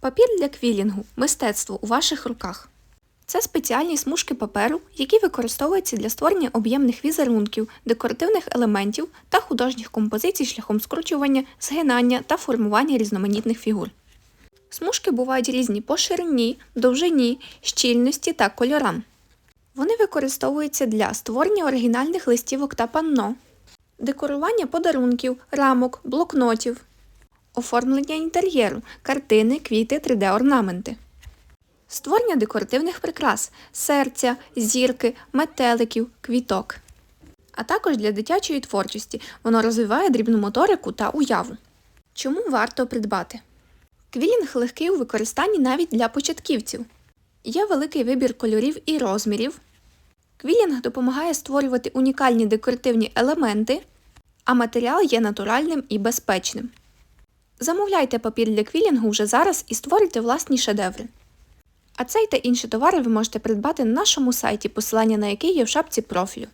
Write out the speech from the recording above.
Папір для квілінгу мистецтво у ваших руках. Це спеціальні смужки паперу, які використовуються для створення об'ємних візерунків, декоративних елементів та художніх композицій шляхом скручування, згинання та формування різноманітних фігур. Смужки бувають різні по ширині, довжині, щільності та кольорам. Вони використовуються для створення оригінальних листівок та панно, декорування подарунків, рамок, блокнотів, оформлення інтер'єру, картини, квіти, 3D-орнаменти. Створення декоративних прикрас, серця, зірки, метеликів, квіток. А також для дитячої творчості воно розвиває дрібну моторику та уяву. Чому варто придбати? Квілінг легкий у використанні навіть для початківців. Є великий вибір кольорів і розмірів. Квілінг допомагає створювати унікальні декоративні елементи, а матеріал є натуральним і безпечним. Замовляйте папір для квілінгу вже зараз і створюйте власні шедеври. А цей та інші товари ви можете придбати на нашому сайті, посилання на який є в шапці профілю.